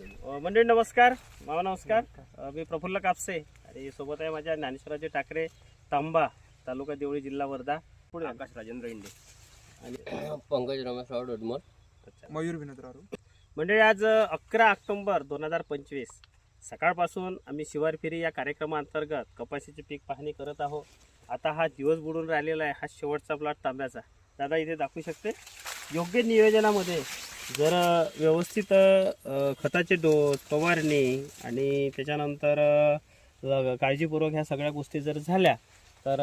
अ, मंडळी नमस्कार. मामा नमस्कार. अ, मी प्रफुल्ल कापसे आणि सोबत आहे माझ्या ज्ञानेश्वराचे टाकरे तांबा तालुका देवळी जिल्हा वर्धा. पुढे आकाश राजेंद्र इंडे. आणि पंकज रमेशराव डोडमल. अच्छा. मयूर विनोदराव मंडळी आज अकरा ऑक्टोंबर दोन हजार पंचवीस सकाळपासून आम्ही शिवार फेरी या कार्यक्रमाअंतर्गत कपाशीचे पीक पाहणी करत आहोत. आता हा दिवस बुडून राहिलेला आहे. हा शेवटचा प्लॉट तांब्याचा. दादा इथे दाखवू शकते? योग्य नियोजनामध्ये जर व्यवस्थित खताचे डोस फवारणी आणि त्याच्यानंतर काळजीपूर्वक ह्या सगळ्या गोष्टी जर झाल्या तर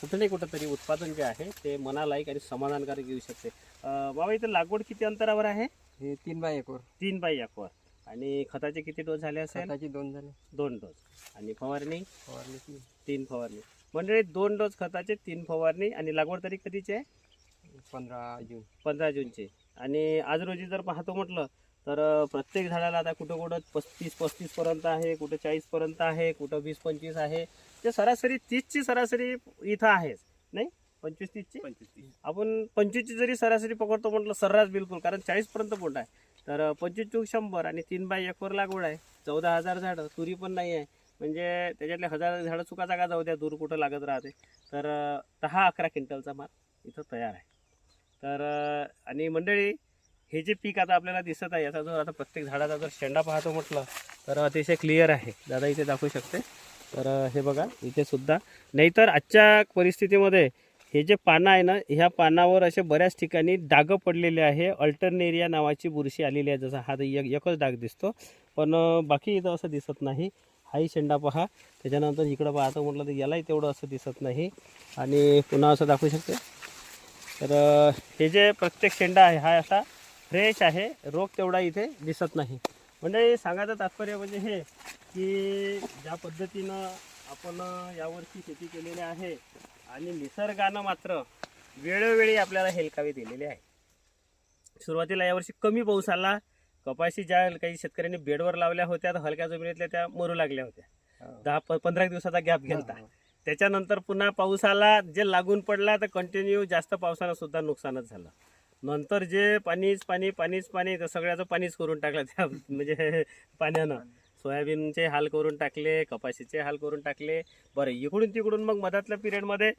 कुठं नाही कुठं तरी उत्पादन जे आहे ते मनालायक आणि समाधानकारक येऊ शकते. बाबा इथं लागवड किती अंतरावर आहे? हे तीन बाय एकवर तीन बाय एकवर आणि खताचे किती डोस झाले असेल? खताची दोन झाले. दोन डोस. आणि फवारणी? फवारणी तीन. फवारणी. मंडळी दोन डोस खताचे तीन फवारणी आणि लागवड तारीख कधीची आहे? पंधरा जून. पंधरा जूनची. आणि आज रोजी जर पाहतो म्हटलं तर प्रत्येक झाडाला आता कुठं कुठं पस्तीस पस्तीस पर्यंत आहे कुठं चाळीस पर्यंत आहे कुठं वीस पंचवीस आहे. ते सरासरी तीसची सरासरी इथं आहेच नाही? पंचवीस तीसची? आपण पंचवीसची जरी सरासरी पकडतो म्हटलं सर्रास बिलकुल कारण चाळीस पर्यंत बोंड आहे. तर पंचवीस चौक शंभर आणि तीन बाय एकवर लागवड आहे. चौदा हजार झाडं तुरी पण नाही आहे. म्हणजे त्याच्यातले हजार झाडं चुका जागा जाऊ द्या दूर कुठं लागत राहते. तर दहा अकरा क्विंटलचा माल इथं तयार आहे. तर आणि मंडळी हे जे पीक आता आपल्याला दिसत आहे याचा जो आता प्रत्येक झाडाचा जर शेंडा पाहतो म्हटलं तर अतिशय क्लिअर आहे. दादा इथे दाखवू शकते? तर हे बघा इथे सुद्धा. नाहीतर आजच्या परिस्थितीमध्ये हे जे पानं आहे ना ह्या पानावर असे बऱ्याच ठिकाणी डागं पडलेले आहे. अल्टरनेरिया नावाची बुरशी आलेली आहे. जसा हा एक एकच डाग दिसतो. पण बाकी इथं असं दिसत नाही. हाही शेंडा पहा. त्याच्यानंतर इकडं पाहतो म्हटलं तर यालाही तेवढं असं दिसत नाही. आणि पुन्हा असं दाखवू शकते? तर हे जे प्रत्येक शेंडा आहे हा असा फ्रेश आहे. रोग तेवढा इथे दिसत नाही. म्हणजे सांगायचं तात्पर्य म्हणजे हे की ज्या पद्धतीनं आपण यावर्षी शेती केलेली आहे आणि निसर्गानं मात्र वेळोवेळी आपल्याला हेलकावे दिलेले आहे सुरुवातीला यावर्षी कमी पाऊस आला. कपाशी ज्या काही शेतकऱ्यांनी बेडवर लावल्या होत्या तर हलक्या जमिनीतल्या त्या मरू लागल्या होत्या. दहा पंधरा एक दिवसाचा गॅप घेतला त्याच्यानंतर पुन्हा पाऊस आला. जे लागून पडला तर कंटिन्यू जास्त पावसानं सुद्धा नुकसानच झालं. नंतर जे पाणीच पाणी पाणीच पाणी तर सगळ्याचं पाणीच करून टाकलं. त्या म्हणजे पाण्यानं. सोयाबीनचे हाल करून टाकले कपाशीचे हाल करून टाकले. बरं इकडून तिकडून मग मधातल्या पिरियडमध्ये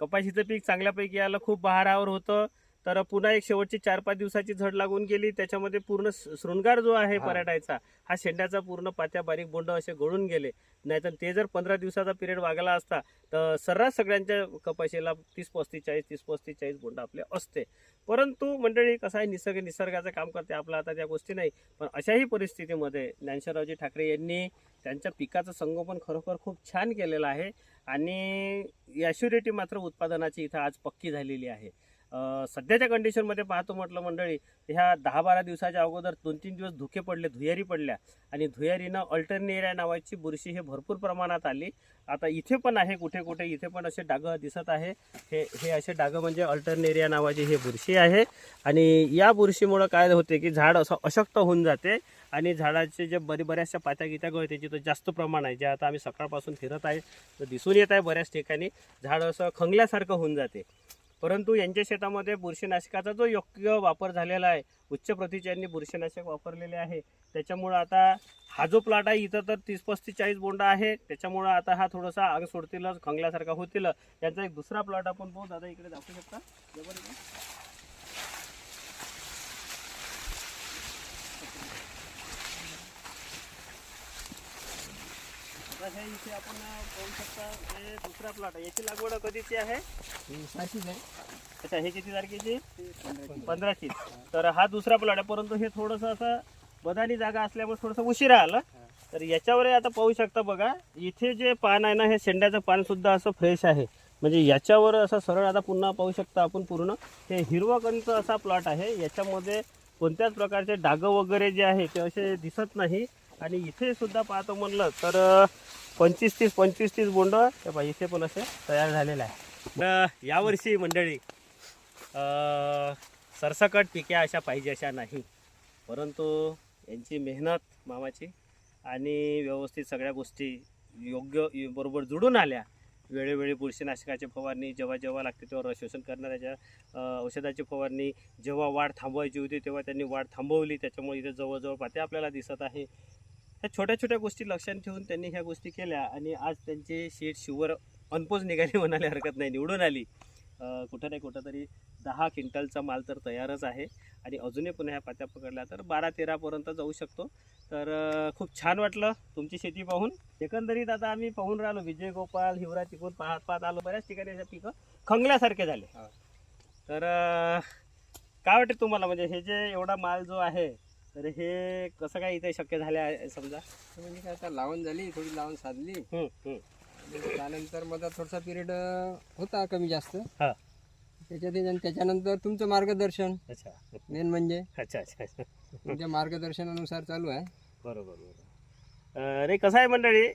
कपाशीचं पीक चांगल्यापैकी आलं. खूप बहारावर होतं. तर पुन्हा एक शेवटची चार पाच दिवसाची झड लागून गेली. त्याच्यामध्ये पूर्ण शृंगार जो आहे. पराठायचा हा शेंड्याचा पूर्ण पात्या बारीक बोंड असे गळून गेले. नाहीतर ते जर पंधरा दिवसाचा पिरियड वागला असता तर सर्रास सगळ्यांच्या कपाशीला तीस पस्तीस चाळीस तीस पस्तीस चाळीस बोंड आपले असते. परंतु मंडळी कसं आहे निसर्ग निसर्गाचं काम करते आपलं आता त्या गोष्टी नाही. पण अशाही परिस्थितीमध्ये ज्ञानशरावजी ठाकरे यांनी त्यांच्या पिकाचं संगोपन खरोखर खूप छान केलेलं आहे. आणि यॅश्युरिटी मात्र उत्पादनाची इथं आज पक्की झालेली आहे. सध्याच्या कंडिशनमध्ये पाहतो म्हटलं मंडळी ह्या दहा बारा दिवसाच्या अगोदर दोन तीन दिवस धुके पडले धुयारी पडल्या. आणि धुयारीनं अल्टरनेरिया नावाची बुरशी हे भरपूर प्रमाणात आली. आता इथे पण आहे कुठे कुठे इथे पण असे डागं दिसत आहे. हे हे असे डागं म्हणजे अल्टरनेरिया नावाची हे बुरशी आहे. आणि या बुरशीमुळं काय होते की झाड असं अशक्त होऊन जाते. आणि झाडाचे जे बरी बऱ्याचशा पात्या गित्या गळते जिथं जास्त प्रमाण आहे. जे आता आम्ही सकाळपासून फिरत आहे तर दिसून येत आहे बऱ्याच ठिकाणी. झाड असं खंगल्यासारखं होऊन जाते. परंतु यांच्या शेतामध्ये बुरशीनाशकाचा जो योग्य वापर झालेला आहे उच्च प्रतीचे यांनी बुरशीनाशक वापरलेले आहे त्याच्यामुळं आता हा जो प्लॉट आहे इथं तर तीस पस्तीस चाळीस बोंडा आहे त्याच्यामुळं आता हा थोडासा आग सोडतीलच खंगल्यासारखा होतील यांचा एक दुसरा प्लॉट आपण पाहू दादा इकडे दाखवू शकता या बरं इकडे. आता हे इथे आपण पाहू शकता हे दुसरा प्लॉट आहे. याची लागवड कधीची आहे? सारखीच आहे. अच्छा हे किती तारखेची? पंधराची. तर हा दुसरा प्लॉट आहे परंतु हे थोडंसं असं बदानी जागा असल्यामुळे थोडंसं उशिरा आलं. तर याच्यावर आता पाहू शकता बघा इथे जे पान आहे ना हे शेंड्याचं पान सुद्धा असं फ्रेश आहे. म्हणजे याच्यावर असं सरळ आता पुन्हा पाहू शकता आपण पूर्ण. हे हिरवा कंच असा प्लॉट आहे. याच्यामध्ये कोणत्याच प्रकारचे डागं वगैरे जे आहे ते असे दिसत नाही. आणि इथे सुद्धा पाहतो म्हणलं तर पंचवीस तीस पंचवीस तीस बोंड हे पहा इथे पण असे तयार झालेले आहे. यावर्षी मंडळी सरसकट पिके अशा पाहिजे अशा नाही. परंतु यांची मेहनत मामाची आणि व्यवस्थित सगळ्या गोष्टी योग्य बरोबर जुळून आल्या. वेळोवेळी बुरशीनाशकाची फवारणी जेव्हा जेव्हा लागते तेव्हा रशोषण करणाऱ्याच्या औषधाची फवारणी जेव्हा वाढ थांबवायची होती तेव्हा त्यांनी वाढ थांबवली त्याच्यामुळे इथे जवळजवळ पाते आपल्याला दिसत आहे. ह्या छोट्या छोट्या गोष्टी लक्षात ठेवून त्यांनी ह्या गोष्टी केल्या आणि आज त्यांचे शेट शिवर अनपोज निघाली म्हणायला हरकत नाही. निवडून आली. कुठं नाही कुठं तरी दहा क्विंटलचा माल तर तयारच आहे आणि अजूनही पुन्हा ह्या पात्या पकडल्या तर बारा तेरापर्यंत जाऊ शकतो. तर खूप छान वाटलं तुमची शेती पाहून. एकंदरीत आता आम्ही पाहून राहिलो विजय गोपाल हिवरा तिकून पाहत पाहत आलो. बऱ्याच ठिकाणी अशा पिकं खंगल्यासारखे झाले. तर काय वाटते तुम्हाला? म्हणजे हे जे एवढा माल जो आहे तर हे कसं काय इथे शक्य झाले आहे समजा? म्हणजे काय आता लावण झाली थोडी लावण साधली. हम्म, हम्म. आणि त्यानंतर माझा थोडासा पिरियड होता कमी जास्त. हा. त्याच्यात आणि त्याच्यानंतर तुमचं मार्गदर्शन. अच्छा. मेन म्हणजे. अच्छा अच्छा अच्छा. तुमच्या मार्गदर्शनानुसार चालू आहे. बरोबर बरोबर. अरे कसं आहे मंडळी?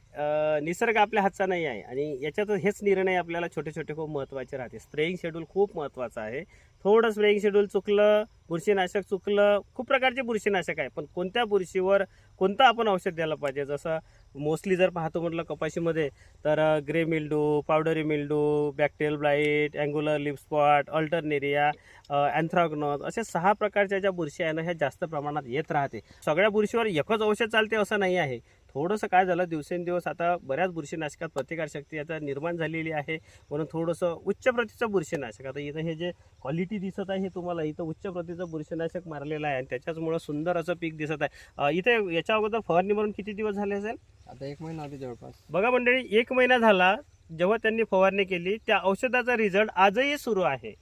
निसर्ग आपल्या हातचा नाही आहे आणि याच्यात हेच निर्णय आपल्याला छोटे छोटे खूप महत्त्वाचे राहते. स्प्रेईंग शेड्यूल खूप महत्त्वाचं आहे. थोडं स्प्रेईंग शेड्यूल चुकलं बुरशीनाशक चुकलं खूप प्रकारचे बुरशीनाशक आहे. पण कोणत्या बुरशीवर कोणतं आपण औषध द्यायला पाहिजे? जसं मोस्टली जर पाहतो म्हटलं कपाशीमध्ये तर grey mildew powdery mildew bacterial blight angular leaf spot alternaria anthracnose अशा सहा प्रकारच्या ज्या बुरशी आहे ना ह्या जास्त प्रमाणात येत राहते. सगळ्या बुरशीवर एकच औषध चालते असं नाही आहे. थोडंसं काय झालं दिवसेंदिवस आता बऱ्याच बुरशीनाशकात प्रतिकारशक्ती आता निर्माण झालेली आहे. म्हणून थोडंसं उच्च प्रतीचं बुरशीनाशक आता इथं हे जे क्वालिटी दिसत आहे हे तुम्हाला इथं उच्च प्रतीचं बुरशीनाशक मारलेलं आहे आणि त्याच्याचमुळं सुंदर असं पीक दिसत आहे. इथे याच्या अगोदर फवारणी म्हणून किती दिवस झाले असेल? आता एक महिना जवळपास. बघा मंडळी एक महिना झाला जेव्हा त्यांनी फवारणी केली त्या औषधाचा रिझल्ट आजही सुरू आहे.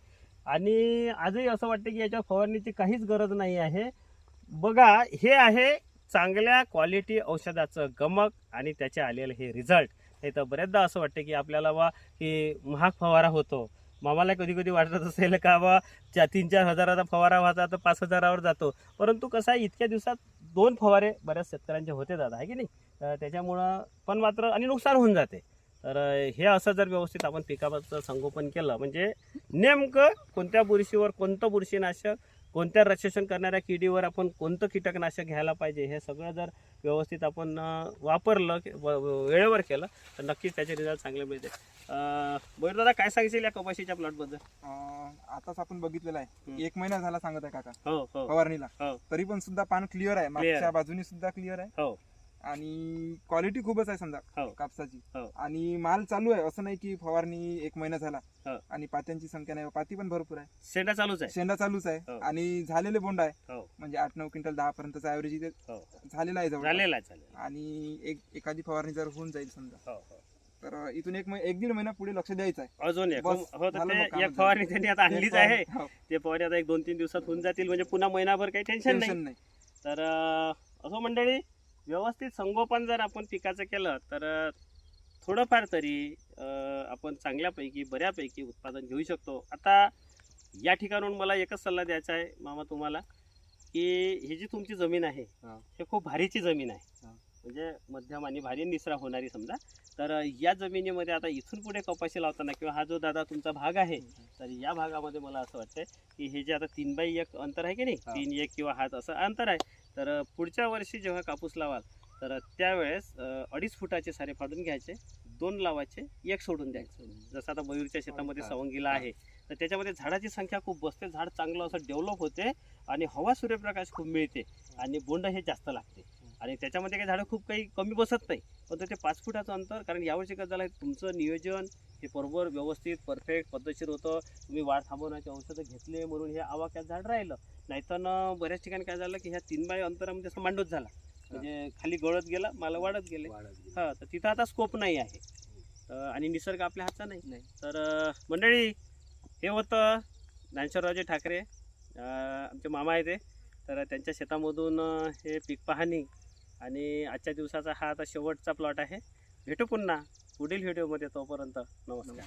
आणि आजही असं वाटतं की याच्या फवारणीची काहीच गरज नाही आहे. बघा हे आहे चांगल्या क्वालिटी औषधाचं गमक आणि त्याचे आलेलं हे रिझल्ट नाही तर बऱ्याचदा असं वाटतं की आपल्याला बा की महाग फवारा होतो. मामाला कधी कधी वाटत असेल का बा तीन चार हजाराचा फवारा व्हायचा तर पाच हजारावर जातो. परंतु कसं आहे इतक्या दिवसात दोन फवारे बऱ्याच शेतकऱ्यांचे होते दादा आहे की नाही? तर त्याच्यामुळं पण मात्र आणि नुकसान होऊन जाते. तर हे असं जर व्यवस्थित आपण पिकाचं संगोपन केलं म्हणजे नेमकं कोणत्या बुरशीवर कोणतं बुरशीनाशक कोणत्या रक्षण करणाऱ्या किडीवर आपण कोणतं कीटकनाशक घ्यायला पाहिजे हे सगळं जर व्यवस्थित आपण वापरलं वेळेवर केलं तर नक्कीच त्याचे रिझल्ट चांगले मिळते बरं दादा काय सांगशील या कपाशीच्या प्लॉटबद्दल आताच आपण बघितलेलं. आहे. एक महिना झाला सांगत आहे काका. हो हो. फवारणीला. हो. तरी पण सुद्धा पान क्लिअर आहे. मागच्या. बाजूनी सुद्धा क्लिअर आहे. हो. आणि क्वालिटी खूपच आहे समजा हो. कापसाची. हो. आणि माल चालू आहे. असं नाही की फवारणी एक महिना झाला हो. आणि पात्यांची संख्या नाही. पाती पण भरपूर आहे. शेंडा चालूच आहे. शेंडा चालूच हो. आहे आणि झालेले बोंड आहे. हो. म्हणजे आठ नऊ क्विंटल दहा पर्यंतचा ऍव्हरेज हो. झालेला आहे जवळ झालेला आहे चालेल आणि एक एखादी फवारणी जर होऊन जाईल समजा. हो हो. तर इथून एक एक दीड महिना पुढे लक्ष द्यायचं आहे. अजून एक. बस, हो तर झालं ते एक फवारणी त्यांनी आता आणलीच आहे. हो, ते फवारणी आता एक दोन तीन दिवसात होऊन जातील. म्हणजे पुन्हा महिनाभर काही टेन्शन नाही. नाही. तर अं, असं मंडळी व्यवस्थित संगोपन जर आपण पिकाचं केलं तर थोडंफार तरी आपण चांगल्यापैकी बऱ्यापैकी उत्पादन घेऊ शकतो आता या ठिकाणून मला एकच सल्ला द्यायचा आहे मामा तुम्हाला की ही जी तुमची जमीन आहे हा. खूप भारीची जमीन आहे हा. म्हणजे मध्यम आणि भारी निसरा होणारी समजा तर या जमिनीमध्ये आता इथून पुढे कपाशी लावताना किंवा हा जो दादा तुमचा भाग आहे तर या भागामध्ये मला असं वाटतंय की हे जे आता तीन बाय एक अंतर आहे की नाही. तीन एक किंवा हात असं अंतर आहे तर पुढच्या वर्षी जेव्हा कापूस लावाल तर त्यावेळेस अडीच फुटाचे सारे फाडून घ्यायचे. दोन लावायचे एक सोडून द्यायचं. जसं आता मयूरच्या शेतामध्ये. सवंगीला आहे तर त्याच्यामध्ये झाडाची संख्या खूप बसते. झाड चांगलं असं डेव्हलप होते आणि हवा सूर्यप्रकाश खूप मिळते आणि बोंड हे जास्त लागते. आणि त्याच्यामध्ये काही झाडं खूप काही कमी बसत नाही. पण ते पाच फुटाचं अंतर कारण यावर्षी कसं झालं आहे तुमचं नियोजन हे बरोबर व्यवस्थित परफेक्ट पद्धतशीर होतं. तुम्ही वाढ थांबवण्याचे औषधं घेतले म्हणून हे आवाक्यात झाड राहिलं. नाहीतर न बऱ्याच ठिकाणी काय झालं की ह्या तीन बाय अंतरामध्ये असं मांडूच झाला. म्हणजे खाली गळत गेला मला वाढत गेले. हा तर तिथं आता स्कोप नाही आहे. आणि निसर्ग आपल्या हातचा नाही. नाही. तर मंडळी हे होतं ज्ञानेश्वररावजी ठाकरे आमचे मामा आहे ते तर त्यांच्या शेतामधून हे पीक पाहणी आणि आजच्या दिवसाचा हा आता शेवटचा प्लॉट आहे. भेटू पुन्हा पुढील व्हिडिओमध्ये तोपर्यंत नमस्कार.